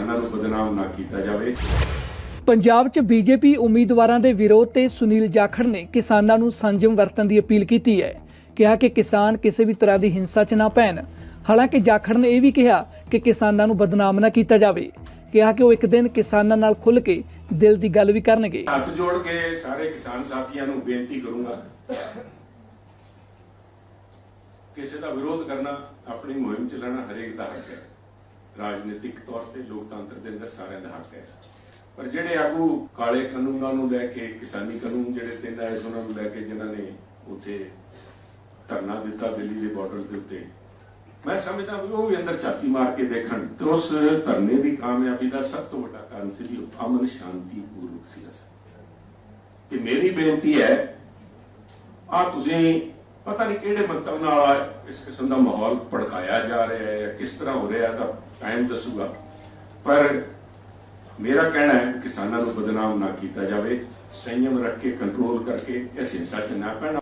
ਕਿਸਾਨਾਂ ਨੂੰ ਬਦਨਾਮ ਨਾ ਕੀਤਾ ਜਾਵੇ। ਪੰਜਾਬ 'ਚ ਬੀਜੇਪੀ ਉਮੀਦਵਾਰਾਂ ਦੇ ਵਿਰੋਧ ਤੇ ਸੁਨੀਲ ਜਾਖੜ ਨੇ ਕਿਸਾਨਾਂ ਨੂੰ ਸੰਜਮ ਵਰਤਣ ਦੀ ਅਪੀਲ ਕੀਤੀ ਹੈ। ਕਿਹਾ ਕਿ ਕਿਸਾਨ ਕਿਸੇ ਵੀ ਤਰ੍ਹਾਂ ਦੀ ਹਿੰਸਾ 'ਚ ਨਾ ਪੈਣ। ਹਾਲਾਂਕਿ ਜਾਖੜ ਨੇ ਇਹ ਵੀ ਕਿਹਾ ਕਿ ਕਿਸਾਨਾਂ ਨੂੰ ਬਦਨਾਮ ਨਾ ਕੀਤਾ ਜਾਵੇ। ਕਿਹਾ ਕਿ ਉਹ ਇੱਕ ਦਿਨ ਕਿਸਾਨਾਂ ਨਾਲ ਖੁੱਲ੍ਹ ਕੇ ਦਿਲ ਦੀ ਗੱਲ ਵੀ ਕਰਨਗੇ। ਹੱਥ ਜੋੜ ਕੇ ਸਾਰੇ ਕਿਸਾਨ ਸਾਥੀਆਂ ਨੂੰ ਬੇਨਤੀ ਕਰੂੰਗਾ ਕਿਸੇ ਦਾ ਵਿਰੋਧ ਕਰਨਾ ਆਪਣੀ ਮੁਹਿੰਮ ਚਲਾਉਣਾ ਹਰੇਕ ਦਾ ਹੱਕ ਹੈ। ਰਾਜਨੀਤਿਕ ਤੌਰ ਤੇ ਲੋਕਤੰਤਰ ਦੇ ਅੰਦਰ ਸਾਰਿਆਂ ਦਾ ਹੱਕ ਹੈ। ਪਰ ਜਿਹੜੇ ਆਗੂ ਕਾਲੇ ਕਾਨੂੰਨਾਂ ਨੂੰ ਲੈ ਕੇ, ਕਿਸਾਨੀ ਕਾਨੂੰਨ ਜਿਹੜੇ ਤਿੰਨ ਆਏ ਉਹਨਾਂ ਨੂੰ ਲੈ ਕੇ ਜਿਨ੍ਹਾਂ ਨੇ ਉੱਥੇ ਧਰਨਾ ਦਿੱਤਾ ਦਿੱਲੀ ਦੇ ਬਾਰਡਰ ਦੇ ਉੱਤੇ, ਮੈਂ ਸਮਝਦਾ ਵੀ ਉਹ ਵੀ ਅੰਦਰ ਛਾਤੀ ਮਾਰ ਕੇ ਦੇਖਣ ਤੇ ਉਸ ਧਰਨੇ ਦੀ ਕਾਮਯਾਬੀ ਦਾ ਸਭ ਤੋਂ ਵੱਡਾ ਕਾਰਨ ਸੀ ਵੀ ਅਮਨ ਸ਼ਾਂਤੀ ਪੂਰਵਕ ਸੀ ਤੇ ਮੇਰੀ ਬੇਨਤੀ ਹੈ ਆ ਤੁਸੀਂ ਪਤਾ ਨਹੀਂ ਕਿਹੜੇ ਮੰਤਵ ਨਾਲ ਇਸ ਕਿਸਮ ਦਾ ਮਾਹੌਲ ਭੜਕਾਇਆ ਜਾ ਰਿਹਾ ਹੈ ਜਾਂ ਕਿਸ ਤਰ੍ਹਾਂ ਹੋ ਰਿਹਾ ਹੈ ਟਾਈਮ ਦੱਸੂਗਾ। ਪਰ ਮੇਰਾ ਕਹਿਣਾ ਹੈ ਕਿਸਾਨਾਂ ਨੂੰ ਬਦਨਾਮ ਨਾ ਕੀਤਾ ਜਾਵੇ, ਸੰਯਮ ਰੱਖ ਕੇ ਕੰਟਰੋਲ ਕਰਕੇ ਇਸ ਹਿੰਸਾ 'ਚ ਨਾ ਪੈਣਾ